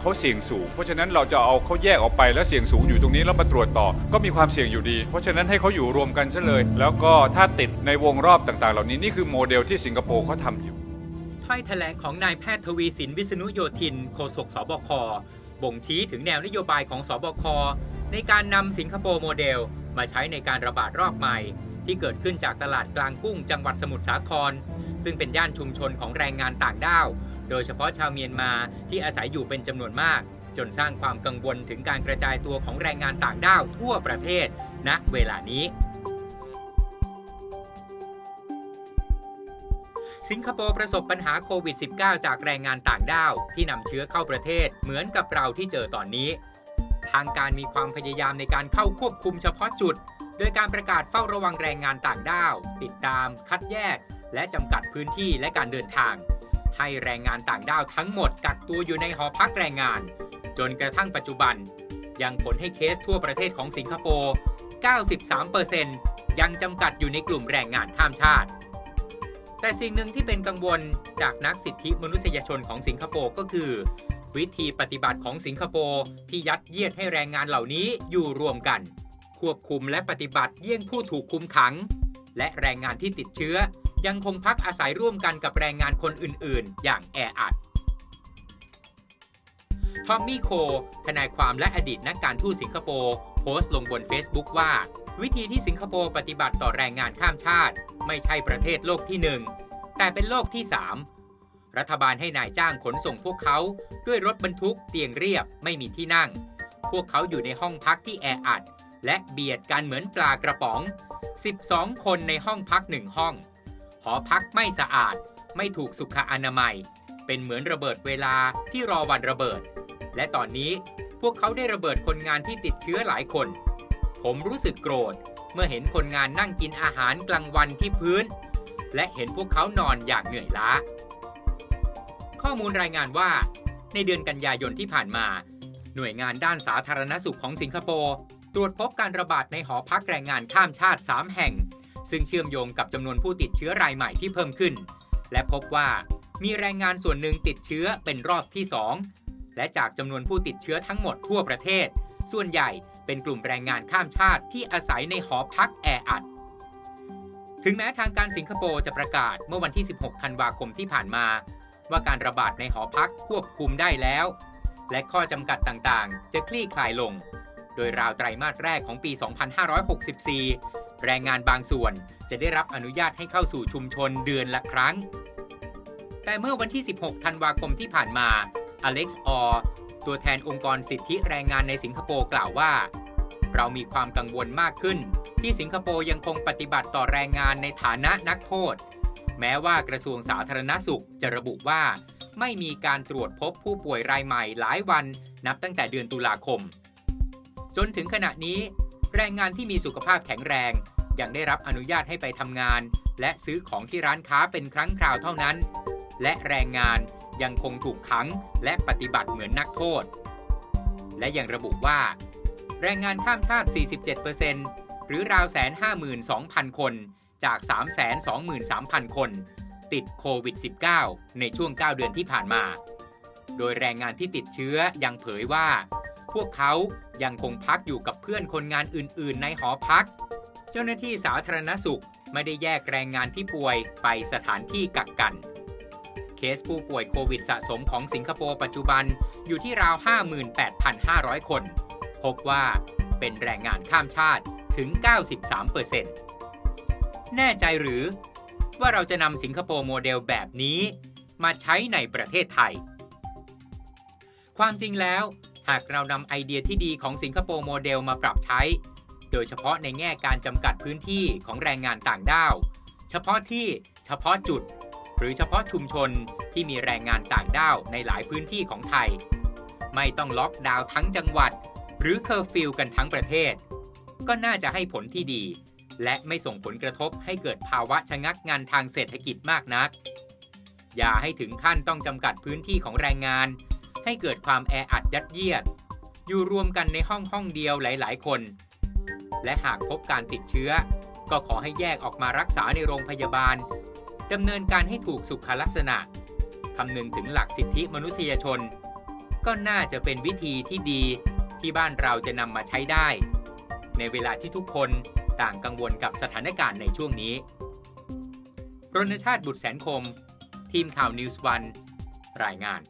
เขาเสี่ยงสูง เพราะฉะนั้นเราจะเอาเขาแยกออกไปแล้วเสี่ยงสูงอยู่ตรงนี้แล้วมาตรวจต่อ ก็มีความเสี่ยงอยู่ดี เพราะฉะนั้นให้เขาอยู่รวมกันซะเลย แล้วก็ถ้าติดในวงรอบต่างๆ เหล่านี้นี่คือโมเดลที่สิงคโปร์เขาทำอยู่ถ้อยแถลงของนายแพทย์ทวีสินวิษณุโยธินโฆษกสบคบ่งชี้ถึงแนวนโยบายของสบคในการนำสิงคโปร์โมเดล มาใช้ในการระบาดรอบใหม่ ที่เกิดขึ้นจากตลาดกลางกุ้งจังหวัดสมุทรสาคร ซึ่งเป็นย่านชุมชนของแรงงานต่างด้าว โดยเฉพาะชาวเมียนมาที่อาศัยอยู่เป็นจำนวนมาก จนสร้างความกังวลถึงการกระจายตัวของแรงงานต่างด้าวทั่วประเทศณเวลานี้สิงคโปร์ประสบปัญหาโควิด -19 จากแรงงานต่างด้าวที่นำเชื้อเข้าประเทศเหมือนกับเราที่เจอตอนนี้ ทางการมีความพยายามในการเข้าควบคุมเฉพาะจุด โดยการประกาศเฝ้าระวังแรงงานต่างด้าว ติดตาม คัดแยก และจำกัดพื้นที่และการเดินทาง ให้แรงงานต่างด้าวทั้งหมดกักตัวอยู่ในหอพักแรงงาน จนกระทั่งปัจจุบัน ยังผลให้เคสทั่วประเทศของสิงคโปร์ 93%ยังจำกัดอยู่ในกลุ่มแรงงานข้ามชาติ แต่สิ่งหนึ่งที่เป็นกังวลจากนักสิทธิมนุษยชนของสิงคโปร์ก็คือ วิธีปฏิบัติของสิงคโปร์ที่ยัดเยียดให้แรงงานเหล่านี้อยู่รวมกัน ควบคุมและปฏิบัติเยี่ยงผู้ถูกคุมขัง และแรงงานที่ติดเชื้อ ยังคงพักอาศัยร่วมกันกับแรงงานคนอื่น ๆ อย่างแออัดทอมมี่โค ทนายความและอดีตนักการทูตสิงคโปร์โพสต์ลงบน Facebook ว่า วิธีที่สิงคโปร์ปฏิบัติต่อแรงงานข้ามชาติ ไม่ใช่ประเทศโลกที่ 1 แต่เป็นโลกที่ 3 รัฐบาลให้นายจ้างขนส่งพวกเขาด้วยรถบรรทุกเตียงเรียบไม่มีที่นั่ง พวกเขาอยู่ในห้องพักที่แออัด และเบียดกันเหมือนปลากระป๋อง 12 คนในห้องพักหนึ่งห้อง หอพักไม่สะอาด ไม่ถูกสุขอนามัย เป็นเหมือนระเบิดเวลาที่รอวันระเบิด และตอนนี้พวกเขาได้ระเบิดคนงานที่ติดเชื้อหลายคน ผมรู้สึกโกรธเมื่อเห็นคนงานนั่งกินอาหารกลางวันที่พื้น และเห็นพวกเขานอนอย่างเหนื่อยล้า ข้อมูลรายงานว่า ในเดือนกันยายนที่ผ่านมา หน่วยงานด้านสาธารณสุขของสิงคโปร์ตรวจพบการระบาดในหอพักแรงงานข้ามชาติ 3 แห่ง ซึ่งเชื่อมโยงกับจำนวนผู้ติดเชื้อรายใหม่ที่เพิ่มขึ้น และพบว่ามีแรงงานส่วนหนึ่งติดเชื้อเป็นรอบที่ 2 และจากจำนวนผู้ติดเชื้อทั้งหมดทั่วประเทศ ส่วนใหญ่เป็นกลุ่มแรงงานข้ามชาติที่อาศัยในหอพักแออัด ถึงแม้ทางการสิงคโปร์จะประกาศเมื่อวันที่ 16 ธันวาคมที่ผ่านมา ว่าการระบาดในหอพักควบคุมได้แล้ว และข้อจำกัดต่างๆ จะคลี่คลายลง โดยราวไตรมาสแรกของปี 2564 แรงงานบางส่วนจะได้รับอนุญาตให้เข้าสู่ชุมชนเดือนละครั้ง แต่เมื่อวันที่ 16 ธันวาคมที่ผ่านมา อเล็กซ์ออตัวแทนองค์กรสิทธิแรงงานในสิงคโปร์กล่าวว่า เรามีความกังวลมากขึ้น ที่สิงคโปร์ยังคงปฏิบัติต่อแรงงานในฐานะนักโทษ แม้ว่ากระทรวงสาธารณสุขจะระบุว่า ไม่มีการตรวจพบผู้ป่วยรายใหม่หลายวันนับตั้งแต่เดือนตุลาคม จนถึงขณะนี้ แรงงานที่มีสุขภาพแข็งแรง ยังได้รับอนุญาตให้ไปทำงาน และซื้อของที่ร้านค้าเป็นครั้งคราวเท่านั้น และแรงงานยังคงถูกขังและปฏิบัติเหมือนนักโทษ และยังระบุว่า แรงงานข้ามชาติ 47%หรือราวแสน52,000 คน จาก 323,000 คน ติดโควิด -19 ในช่วง 9 เดือนที่ผ่านมา โดยแรงงานที่ติดเชื้อยังเผยว่า พวกเขายังคงพักอยู่กับเพื่อนคนงานอื่น ๆ ในหอพัก เจ้าหน้าที่สาธารณสุขไม่ได้แยกแรงงานที่ป่วยไปสถานที่กักกัน เคสผู้ป่วยโควิดสะสมของสิงคโปร์ปัจจุบันอยู่ที่ราว 58,500 คน พบว่าเป็นแรงงานข้ามชาติถึง 93% แน่ใจหรือ ว่าเราจะนำสิงคโปร์โมเดลแบบนี้มาใช้ในประเทศไทย ความจริงแล้ว หากเรานำไอเดียที่ดีของสิงคโปร์โมเดลมาปรับใช้ โดยเฉพาะในแง่การจำกัดพื้นที่ของแรงงานต่างด้าว เฉพาะที่เฉพาะจุด หรือเฉพาะชุมชนที่มีแรงงานต่างด้าวในหลายพื้นที่ของไทย ไม่ต้องล็อกดาวน์ทั้งจังหวัด หรือเคอร์ฟิวกันทั้งประเทศ ก็น่าจะให้ผลที่ดี และไม่ส่งผลกระทบให้เกิดภาวะชะงักงานทางเศรษฐกิจมากนัก อย่าให้ถึงขั้นต้องจำกัดพื้นที่ของแรงงาน ให้เกิดความแออัดยัดเยียด อยู่รวมกันในห้องห้องเดียวหลาย ๆ คน และหากพบการติดเชื้อ ก็ขอให้แยกออกมารักษาในโรงพยาบาลดำเนินการให้ถูกสุขลักษณะคำนึงถึงหลักสิทธิมนุษยชนกก็น่าจะเป็นวิธีที่ดีที่บ้านเราจะนำมาใช้ได้ ในเวลาที่ทุกคน ต่างกังวลกับสถานการณ์ในช่วงนี้ รณชาติบุตรแสนคม ทีมข่าวนิวส์วันรายงาน